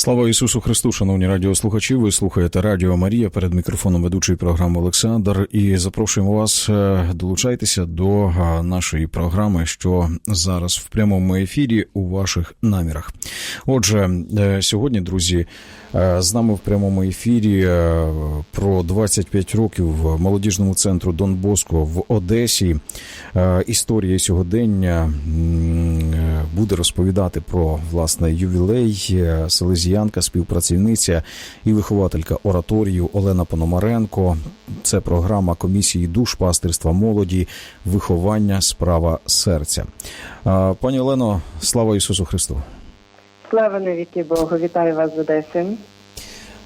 Слава Ісусу Христу, шановні радіослухачі. Ви слухаєте Радіо Марія перед мікрофоном ведучої програми Олександр. І запрошуємо вас е, долучайтеся до е, нашої програми, що зараз в прямому ефірі у ваших намірах. Отже, е, сьогодні, друзі, з нами в прямому ефірі е, про 25 років в молодіжному центру Дон Боско в Одесі. Е, Історія сьогодення е, буде розповідати про власне ювілей е, селезіянка, співпрацівниця і вихователька ораторію Олена Пономаренко. Це програма комісії душ пастирства молоді, виховання, справа серця. Е, Пані Олено, слава Ісусу Христу! Слава навіки Богу, вітаю вас з Одеси.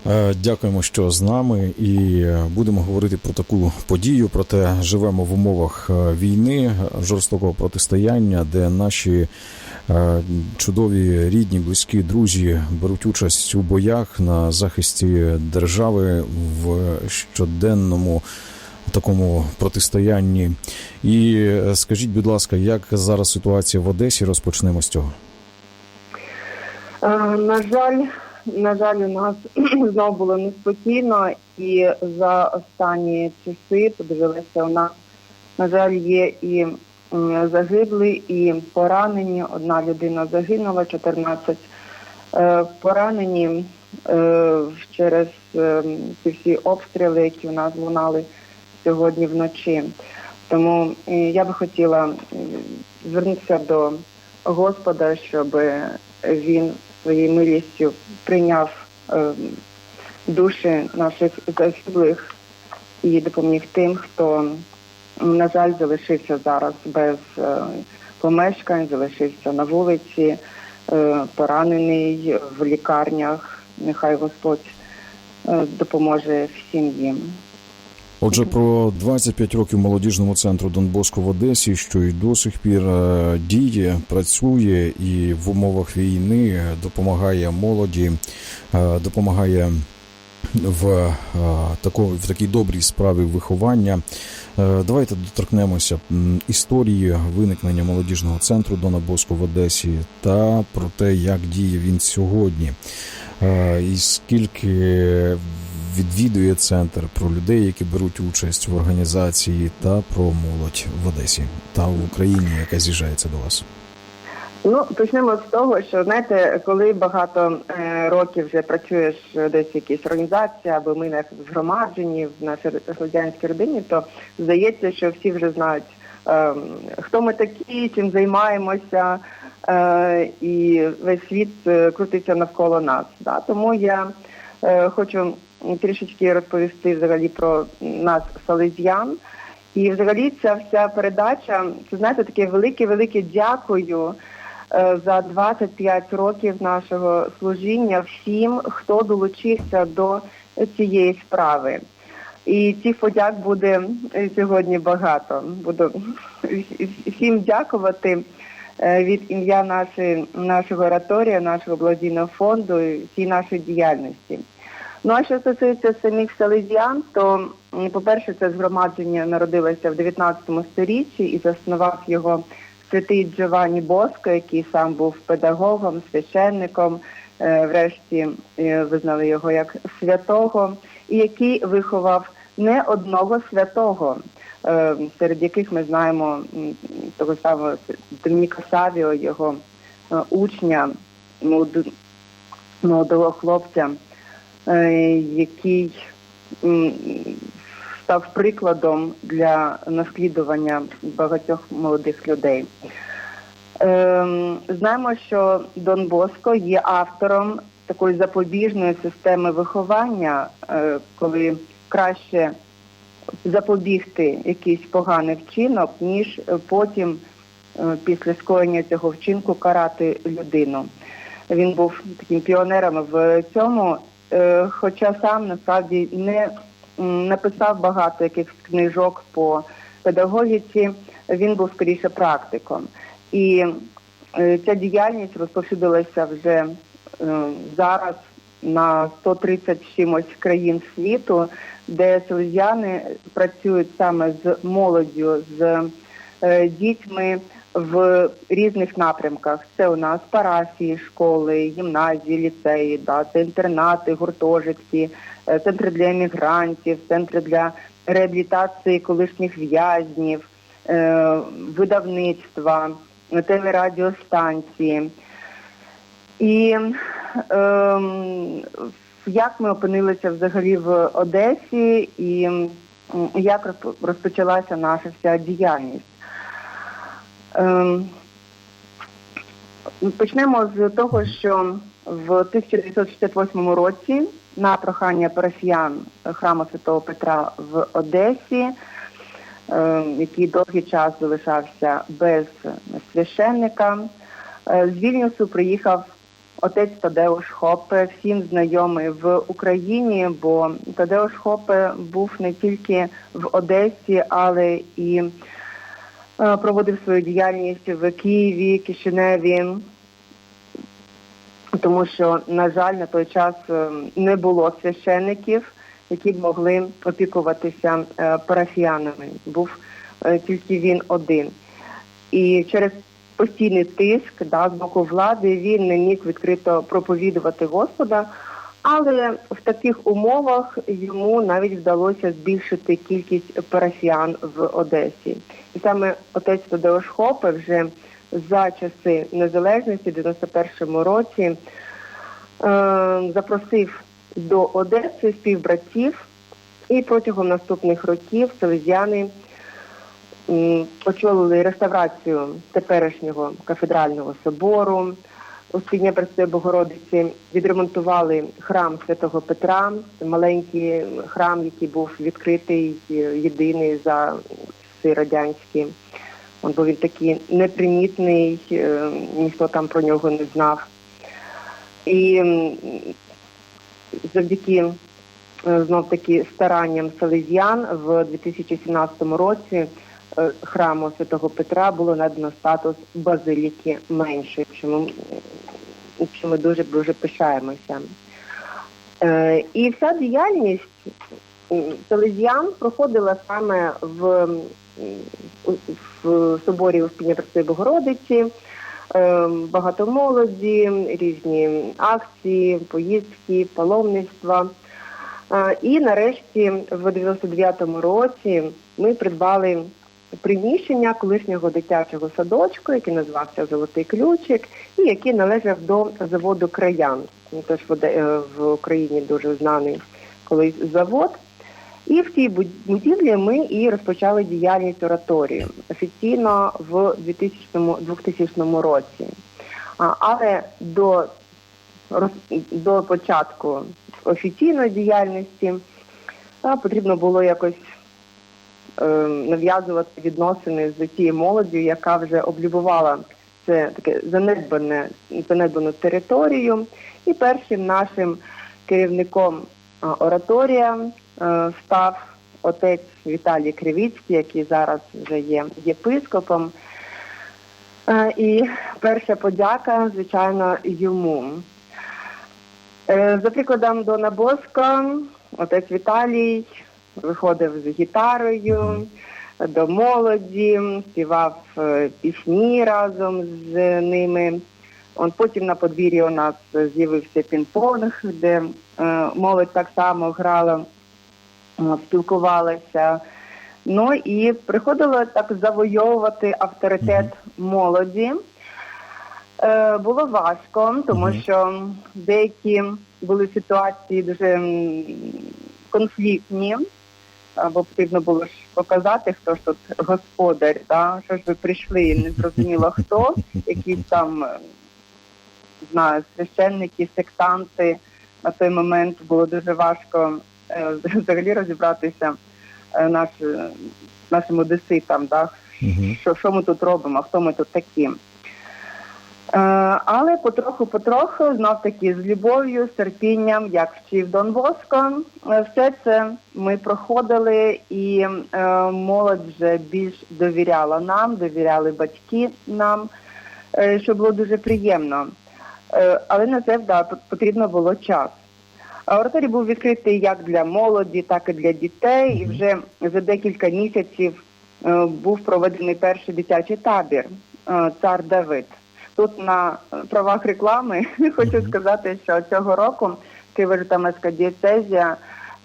Е, Дякуємо, що з нами, і е, будемо говорити про таку подію. Проте живемо в умовах е, війни, жорстокого протистояння, де наші чудові рідні, близькі друзі беруть участь у боях на захисті держави в щоденному такому протистоянні. І скажіть, будь ласка, як зараз ситуація в Одесі? Розпочнемо з цього. Е, На жаль, на жаль, у нас знову було неспокійно, і за останні часи подивилися у нас, на жаль, є і загиблі, і поранені. Одна людина загинула, 14 е, поранені е, через ці всі обстріли, які у нас лунали сьогодні вночі. Тому я би хотіла звернутися до Господа, щоб він своєю милістю прийняв е, душі наших загиблих і допоміг тим, хто, на жаль, залишився зараз без е, помешкань, залишився на вулиці, е, поранений в лікарнях. Нехай Господь допоможе всім їм. Отже, про 25 років молодіжному центру Донбоско в Одесі, що і до сих пір е, діє, працює і в умовах війни допомагає молоді, е, допомагає в, е, тако, в такій добрій справі виховання. Давайте доторкнемося історії виникнення молодіжного центру Дона Боско в Одесі та про те, як діє він сьогодні, і скільки відвідує центр про людей, які беруть участь в організації, та про молодь в Одесі та в Україні, яка з'їжджається до вас. Ну, почнемо з того, що знаєте, коли багато е, років вже працюєш десь в якійсь організації або ми на згромадженні в нашій громадянській родині, то здається, що всі вже знають, е, хто ми такі, чим займаємося, е, і весь світ е, крутиться навколо нас. Да? Тому я е, хочу трішечки розповісти взагалі про нас салезіян. І взагалі ця вся передача, це знаєте, таке велике-велике дякую е, за 25 років нашого служіння всім, хто долучився до цієї справи. І цих подяк буде е, сьогодні багато. Буду всім дякувати е, від ім'я нашої, нашого ораторія, нашого благодійного фонду і всій нашої діяльності. Ну а що стосується самих селезіан, то по-перше, це згромадження народилося в 19 сторіччі і заснував його святий Джованні Боско, який сам був педагогом, священником, е, врешті е, визнали його як святого, і який виховав не одного святого, е, серед яких ми знаємо того самого Домініка Савіо, його учня, молодого хлопця який став прикладом для наслідування багатьох молодих людей. Ем, Знаємо, що Дон Боско є автором такої запобіжної системи виховання, е, коли краще запобігти якийсь поганий вчинок, ніж е, потім е, після скоєння цього вчинку карати людину. Він був таким піонером в цьому, е, хоча сам насправді не написав багато якихось книжок по педагогіці, він був скоріше практиком. І е, ця діяльність розповсюдилася вже е, зараз на 130 з чимось країн світу, де селезіани працюють саме з молоддю, з е, дітьми в різних напрямках. Це у нас парафії, школи, гімназії, ліцеї, да, це інтернати, гуртожитки, е, центри для емігрантів, центри для реабілітації колишніх в'язнів, е, видавництва, телерадіостанції. І ем, як ми опинилися взагалі в Одесі, і як розп- розпочалася наша вся діяльність? Ем, почнемо з того, що в 1968 році на прохання парафіян храму Святого Петра в Одесі, ем, який довгий час залишався без священника, е, з Вільнюсу приїхав отець Тадеуш Хопе, всім знайомий в Україні, бо Тадеуш Хопе був не тільки в Одесі, але і проводив свою діяльність в Києві, Кишиневі, тому що, на жаль, на той час е, не було священиків, які б могли опікуватися е, парафіянами. Був е, тільки він один. І через постійний тиск да, з боку влади він не міг відкрито проповідувати Господа. Але в таких умовах йому навіть вдалося збільшити кількість парафіян в Одесі. І саме отець Тадеуш Хопе вже за часи незалежності, в 91-му році, е, запросив до Одеси співбратів, і протягом наступних років селезяни очолили реставрацію теперішнього кафедрального собору. У Спідня Пресвятої Богородиці відремонтували храм Святого Петра, маленький храм, який був відкритий е, єдиний за часи радянські. Бо він такий непримітний, е, ніхто там про нього не знав. І завдяки знов таки старанням салезіян в 2017 році е, храму Святого Петра було надано статус базиліки меншої, чому, чим ми дуже дуже пишаємося. Е, І вся діяльність м, салезіян проходила саме в, в соборі Успіння Богородиці. Е, Багато молоді, різні акції, поїздки, паломництва. Е, І нарешті в 99-му році ми придбали приміщення колишнього дитячого садочку, який називався Золотий ключик, і який належав до заводу краян. Оде- е, в Україні дуже знаний колись завод. І в цій будівлі ми і розпочали діяльність ораторії офіційно в 2000, 2000 році. Але до, до початку офіційної діяльності потрібно було якось нав'язувати відносини з тією молоддю, яка вже облюбувала це таке занедбане, занедбану територію. І першим нашим керівником ораторія е, став отець Віталій Кривіцький, який зараз вже є єпископом. Е, І перша подяка, звичайно, йому. Е, За прикладом Дона Боска, отець Віталій виходив з гітарою до молоді, співав е, пісні разом з ними. Он потім на подвір'ї у нас з'явився пінг-понг, де е, молодь так само грала, е, спілкувалася. Ну і приходило так завойовувати авторитет молоді. Е, було важко, тому що деякі були ситуації дуже конфліктні, бо потрібно було ж показати, хто ж тут господар, да? що ж ви прийшли, і не зрозуміло хто, якісь там е, знаю, священники, сектанти. На той момент було дуже важко е, взагалі розібратися е, наш, нашим одеситам, да? Що, що ми тут робимо, хто ми тут такі. Е, але потроху-потроху, знов таки з любов'ю, з терпінням, як вчив Дон Боско, е, все це ми проходили, і е, молодь вже більш довіряла нам, довіряли батьки нам, що було дуже приємно. Але на це да, потрібно було час. Ораторій був відкритий як для молоді, так і для дітей. І вже за декілька місяців був проведений перший дитячий табір Цар Давид. Тут на правах реклами. Хочу сказати, що цього року Києво-Житомирська дієцезія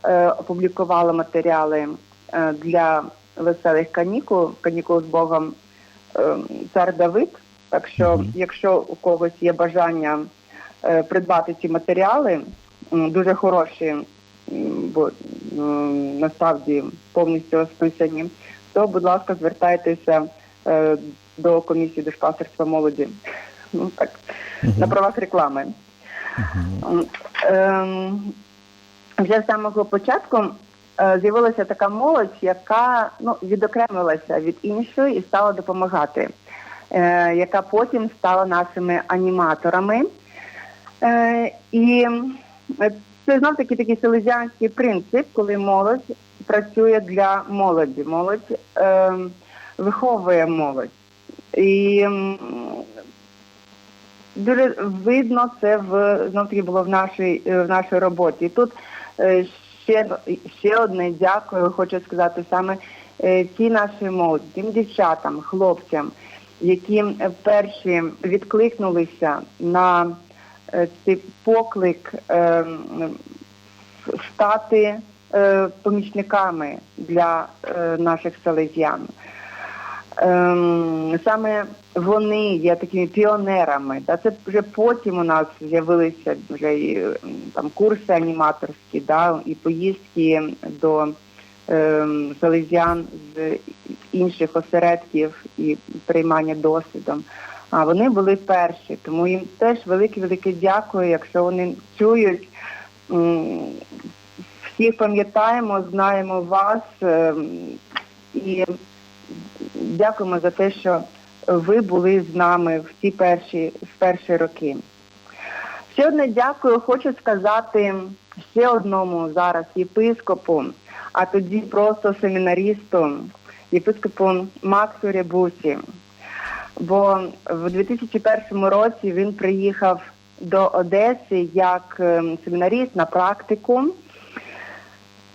е, опублікувала матеріали е, для веселих канікул, канікул з Богом е, цар Давид. Так що, якщо у когось є бажання е, придбати ці матеріали, дуже хороші, бо насправді повністю розписані, то, будь ласка, звертайтеся до комісії душпастерства молоді. Ну так, на правах реклами. М, ем, вже з самого початку е, з'явилася така молодь, яка ну, відокремилася від іншої і стала допомагати, е, яка потім стала нашими аніматорами. Е, і е, це знов таки такий селезіанський принцип, коли молодь працює для молоді. Молодь е, виховує молодь. І дуже видно це в знов таки було в нашій е, в нашій роботі. І тут е, ще ще одне дякую. Хочу сказати саме е, ті наші молоді, тим дівчатам, хлопцям, які е, перші відкликнулися на е, цей поклик е, стати е, помічниками для е, наших селезян. Ем, саме вони є такими піонерами. Да? Це вже потім у нас з'явилися вже і там курси аніматорські, да? і поїздки до ем, селезян з інших осередків і приймання досвідом. А вони були перші, тому їм теж велике велике дякую, якщо вони чують. Всіх пам'ятаємо, знаємо вас ем, і дякуємо за те, що ви були з нами в ті перші в перші роки. Ще одне дякую, хочу сказати ще одному зараз єпископу, а тоді просто семінарісту, єпископу Максу Рябусі. Бо в 2001 році він приїхав до Одеси як ем, семінаріст на практику.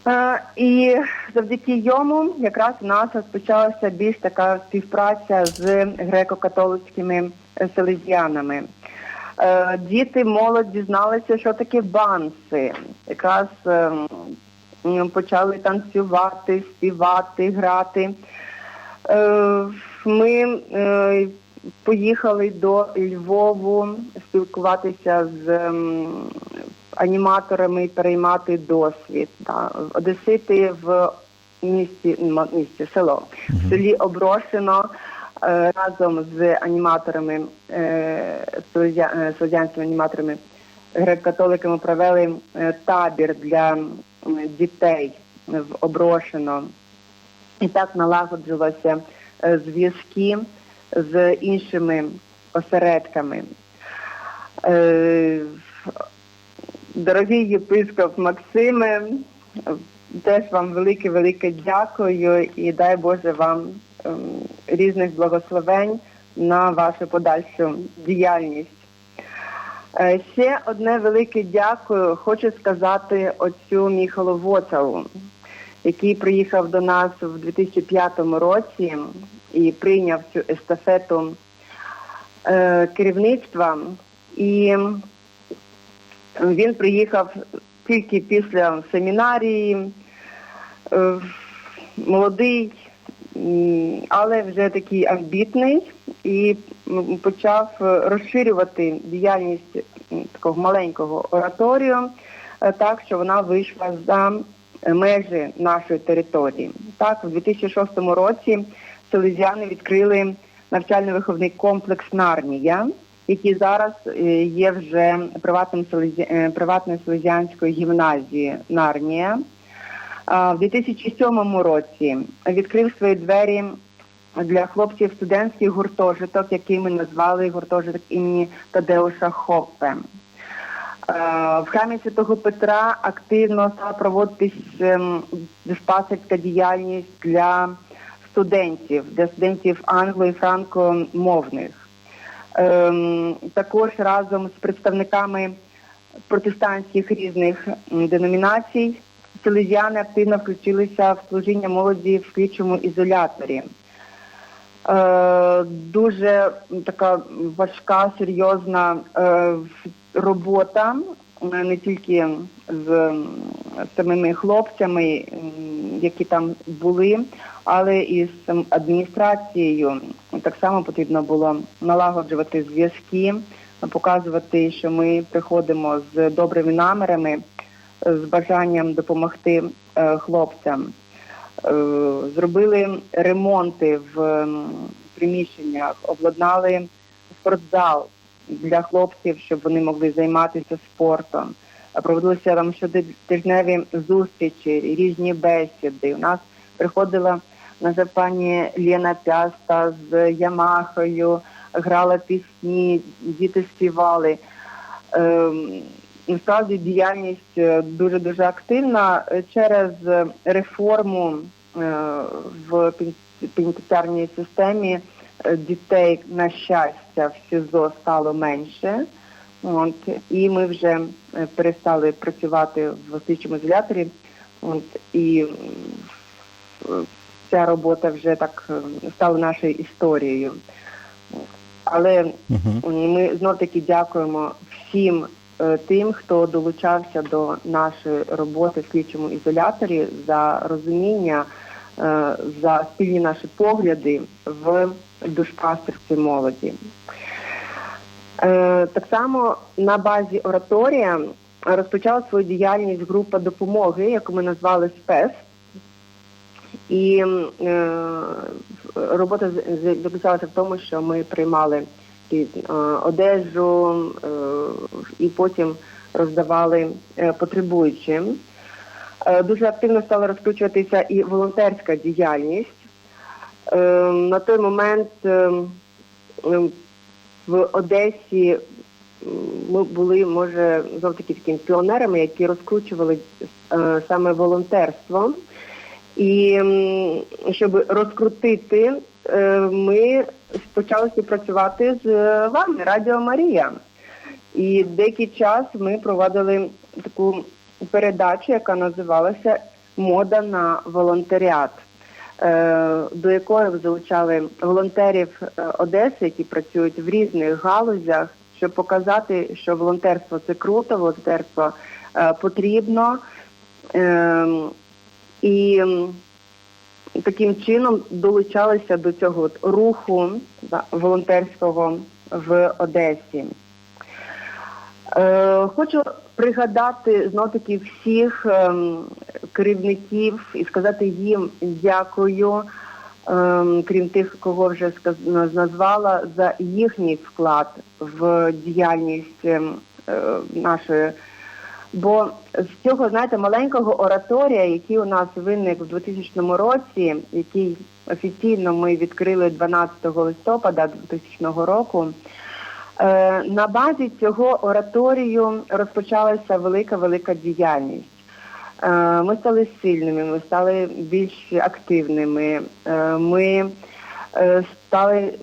Е, І завдяки йому якраз у нас розпочалася більш така співпраця з греко-католицькими селезіанами. Е, Діти, молодь дізналися, що таке банси. Якраз ем, почали танцювати, співати, грати. Е, Ми поїхали до Львову спілкуватися з аніматорами, переймати досвід. Да. Одесити в місті, місті село, в селі Оброшено е, разом з аніматорами, е, селезя- е, аніматорами, греко-католиками провели табір для дітей в Оброшено. І так налагоджувалися зв'язки з іншими осередками. Дорогий єпископ Максиме, теж вам велике велике дякую і дай Боже вам ем, різних благословень на вашу подальшу діяльність. Е, Ще одне велике дякую хочу сказати отцю Міхалу Воцалу, який приїхав до нас в 2005 році і прийняв цю естафету е, керівництва. І він приїхав тільки після семінарії, е, молодий, але вже такий амбітний, і почав е, розширювати діяльність такого маленького ораторію, е, так що вона вийшла за межі нашої території. Так, у 2006 році селезяни відкрили навчально-виховний комплекс Нарнія, який зараз е, є вже приватним е, приватною селезіанською гімназією Нарнія. В 2007 році відкрив свої двері для хлопців студентський гуртожиток, який ми назвали гуртожиток імені Тадеуша Хоппе. В храмі Святого Петра активно стала проводитись ем, диспасерська діяльність для студентів, для студентів англо- і франкомовних. Ем, також разом з представниками протестантських різних деномінацій селезіани активно включилися в служіння молоді в слідчому ізоляторі. Е, дуже така важка, серйозна е, робота, е, не тільки з самими хлопцями, які там були, але і з адміністрацією. Так само потрібно було налагоджувати зв'язки, показувати, що ми приходимо з добрими намірами, з бажанням допомогти е, хлопцям. Е, зробили ремонти в приміщеннях, обладнали спортзал для хлопців, щоб вони могли займатися спортом. Проводилися там щотижневі зустрічі, різні бесіди. У нас приходила пані Лена Пяста з Ямахою, грала пісні, діти співали. Ем, Насправді діяльність дуже дуже активна Е, через реформу е, в пен- пенітенціарній системі е, дітей на щастя в СІЗО стало менше. От, і ми вже перестали працювати в слідчому ізоляторі. От, і ця робота вже так е, стала нашою історією. Але Угу. ми знов таки дякуємо всім е, тим, хто долучався до нашої роботи в слідчому ізоляторі за розуміння, е, за спільні наші погляди в душпастерстві молоді. Так само на базі ораторія розпочала свою діяльність група допомоги, яку ми назвали СПЕС. І е, робота заключалася в тому, що ми приймали і, е, одежу е, і потім роздавали е, потребуючим. Е, Дуже активно стала розкручуватися і волонтерська діяльність. Е, На той момент е, в Одесі ми були, може, знов таки піонерами, які розкручували е, саме волонтерство. І щоб розкрутити, е, ми почали співпрацювати з вами, Радіо Марія. І деякий час ми проводили таку передачу, яка називалася Мода на волонтеріат, е, до якої залучали волонтерів е, Одеси, які працюють в різних галузях, щоб показати, що волонтерство це круто, волонтерство потрібно. І таким чином долучалися до цього от руху да, волонтерського в Одесі. Е, хочу пригадати знов таки всіх ем, керівників і сказати їм дякую, ем, крім тих, кого вже сказ- назвала, за їхній вклад в діяльність ем, е, нашої. Бо з цього, знаєте, маленького ораторія, який у нас виник в 2000 році, який офіційно ми відкрили 12 листопада 2000 року, е, на базі цього ораторію розпочалася велика велика діяльність. Е, Ми стали сильними, ми стали більш активними. е, Ми стали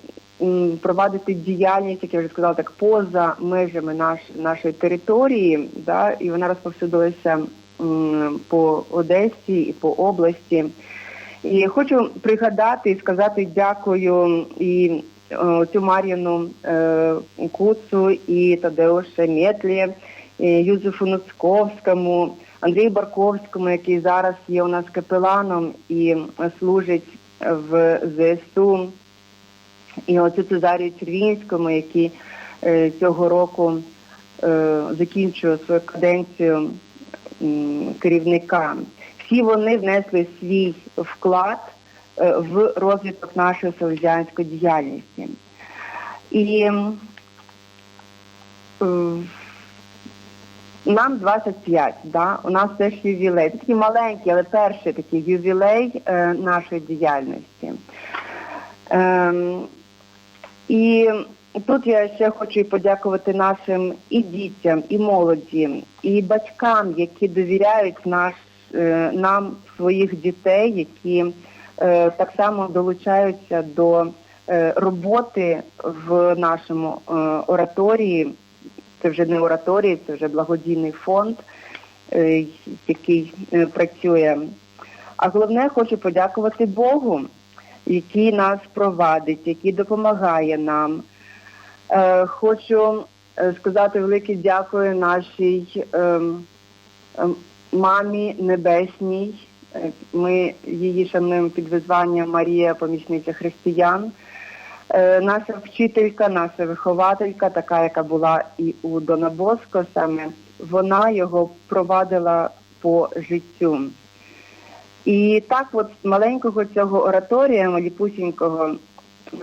провадити діяльність, як я вже сказала, так поза межами наш, нашої території, да, і вона розповсюдилася по Одесі і по області. І хочу пригадати і сказати дякую і е, цю Мар'яну е, Куцу, і Тадеуша Метлі, і Юзефу Нуцьковському, Андрію Барковському, який зараз є у нас капеланом і служить в ЗСУ, і оцю Цезарію Червінському, який е, цього року е, закінчує свою каденцію керівника. Всі вони внесли свій вклад е, в розвиток нашої селезіанської діяльності. І е, нам 25, да? у нас теж ювілей. Такий маленький, але перший такий ювілей е, нашої діяльності. Ем, і тут я ще хочу подякувати нашим і дітям, і молоді, і батькам, які довіряють наш, е, нам своїх дітей, які е, так само долучаються до е, роботи в нашому ораторії. Це вже не ораторії, це вже благодійний фонд, який працює. А головне, хочу подякувати Богу, який нас провадить, який допомагає нам. Е, Хочу е, сказати велике дякую нашій ем, ем, мамі небесній. Е, Ми її шануємо під визванням Марія, помічниця християн. Наша вчителька, наша вихователька, така, яка була і у Дона Боско, саме вона його провадила по життю. І так, от з маленького цього ораторія, маліпусінького, е,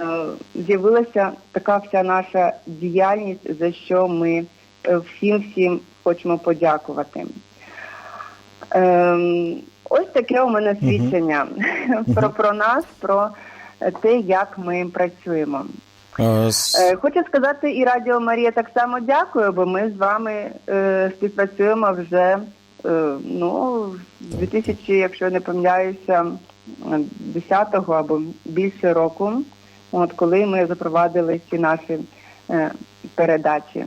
з'явилася така вся наша діяльність, за що ми е, всім всім хочемо подякувати. Ем, ось таке у мене свідчення про, про нас, про те, як ми працюємо. Е, Хочу сказати, і Радіо Марія так само дякую, бо ми з вами співпрацюємо вже ну, з 2000, якщо не помиляюся, 10-го або більше року, от коли ми запровадили ці наші е, передачі.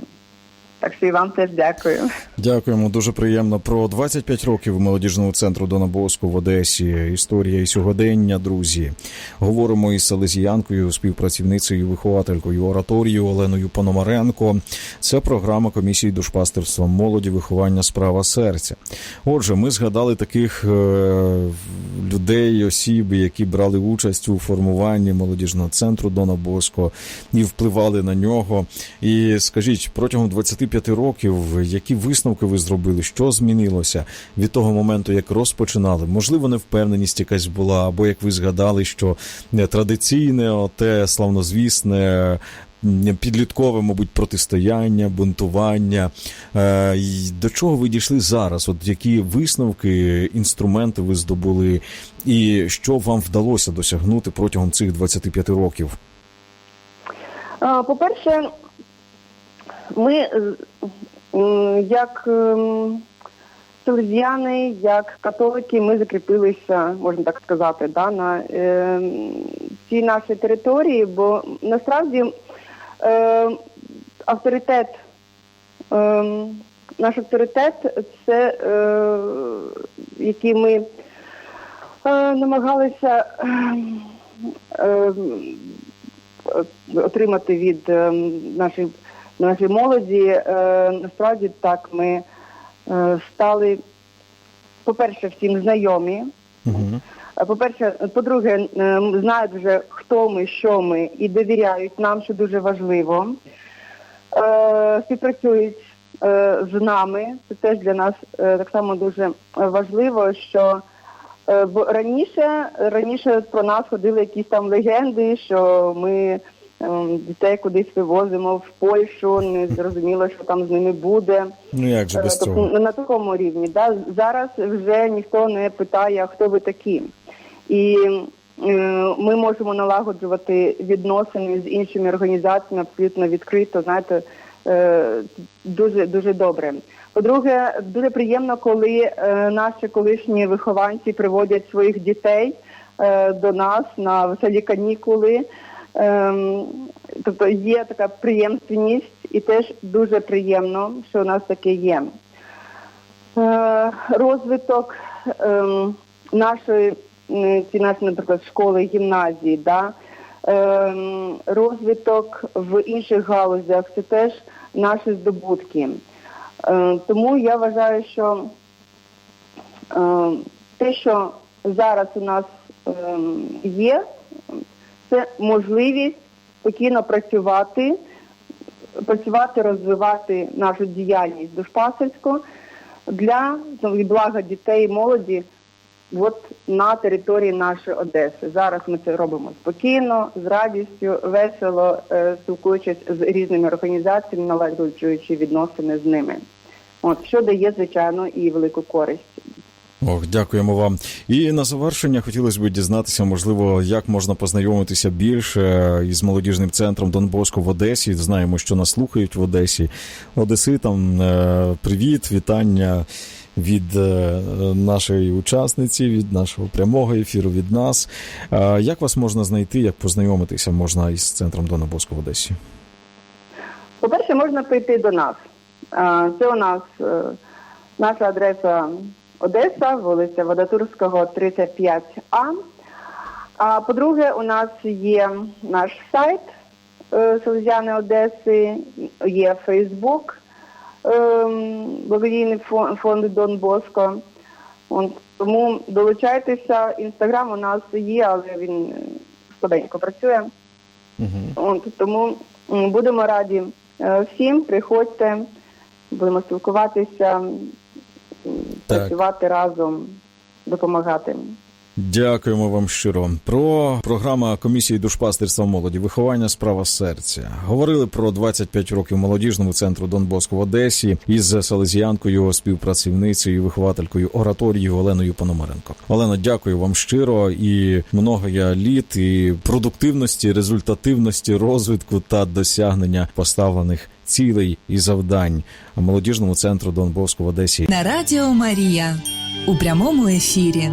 Так що і вам теж дякую. Дякуємо, дуже приємно. Про 25 років молодіжного центру Дона Боско в Одесі. Історія і сьогодення, друзі. Говоримо із селезіянкою, співпрацівницею, вихователькою ораторію Оленою Пономаренко. Це програма комісії душпастерства молоді, виховання справа серця. Отже, ми згадали таких е, людей, осіб, які брали участь у формуванні молодіжного центру Дона Боско і впливали на нього. І скажіть, протягом 25 років, які висновки ви зробили? Що змінилося від того моменту, як розпочинали? Можливо, невпевненість якась була, або як ви згадали, що е, традиційне, оте славнозвісне. Підліткове, мабуть, протистояння, бунтування. Е, До чого ви дійшли зараз? От які висновки, інструменти ви здобули, і що вам вдалося досягнути протягом цих 25 років? По-перше, ми е, як ем, селезіяни, як католики, ми закріпилися, можна так сказати, да, на е, цій нашій території, бо насправді е, авторитет, е, наш авторитет це е, який ми е, намагалися. Е, отримати від е, нашої, нашої молоді. Е, Насправді так ми е, стали, по-перше, всім знайомі. Угу. По-перше, по-друге, е, знають вже хто ми, що ми, і довіряють нам, що дуже важливо. Співпрацюють з нами. Це теж для нас так само дуже важливо, що раніше, раніше про нас ходили якісь там легенди, що ми дітей кудись вивозимо в Польщу, не зрозуміло, що там з ними буде. Ну як же без Е, тобто цього? на такому рівні. Да? Зараз вже ніхто не питає, хто ви такі. І е, ми можемо налагоджувати відносини з іншими організаціями абсолютно відкрито, знаєте, е, дуже дуже добре. По-друге, дуже приємно, коли е, наші колишні вихованці приводять своїх дітей е, до нас на веселі канікули. Ем, тобто є така приємственність, і теж дуже приємно, що у нас таке є. Е, розвиток ем, нашої ці наші, наприклад, школи, гімназії, да? ем, розвиток в інших галузях це теж наші здобутки. Е, тому я вважаю, що те, що зараз у нас є, це можливість спокійно працювати, працювати, розвивати нашу діяльність душпасерську для ну, блага дітей і молоді от на території нашої Одеси. Зараз ми це робимо спокійно, з радістю, весело, е, спілкуючись з різними організаціями, налагоджуючи відносини з ними. От що дає звичайно і велику користь. Ох, дякуємо вам. І на завершення хотілося б дізнатися, можливо, як можна познайомитися більше із молодіжним центром Донбоско в Одесі. Знаємо, що нас слухають в Одесі. Одеситам е, привіт, вітання. від е, нашої учасниці, від нашого прямого ефіру, від нас. Е, Як вас можна знайти, як познайомитися можна із центром Дона в Одесі? По-перше, можна прийти до нас. Це у нас наша адреса Одеса, вулиця Водотурського, 35А. А по-друге, у нас є наш сайт е, Селезяни Одеси, є Фейсбук, ем, благодійний фонд Дон Боско. Тому долучайтеся. Інстаграм у нас є, але він е, слабенько працює. От, тому будемо раді е, всім. Приходьте, будемо спілкуватися. Працювати разом, допомагати. Дякуємо вам щиро. Про програма комісії душпастерства молоді, виховання справа серця. Говорили про 25 років молодіжному центру Дон Боско в Одесі із селезіянкою, співпрацівницею, вихователькою ораторії Оленою Пономаренко. Олено, дякую вам щиро і много я літ, і продуктивності, результативності, розвитку та досягнення поставлених цілей і завдань молодіжному центру Дон Боско в Одесі. На Радіо Марія у прямому ефірі.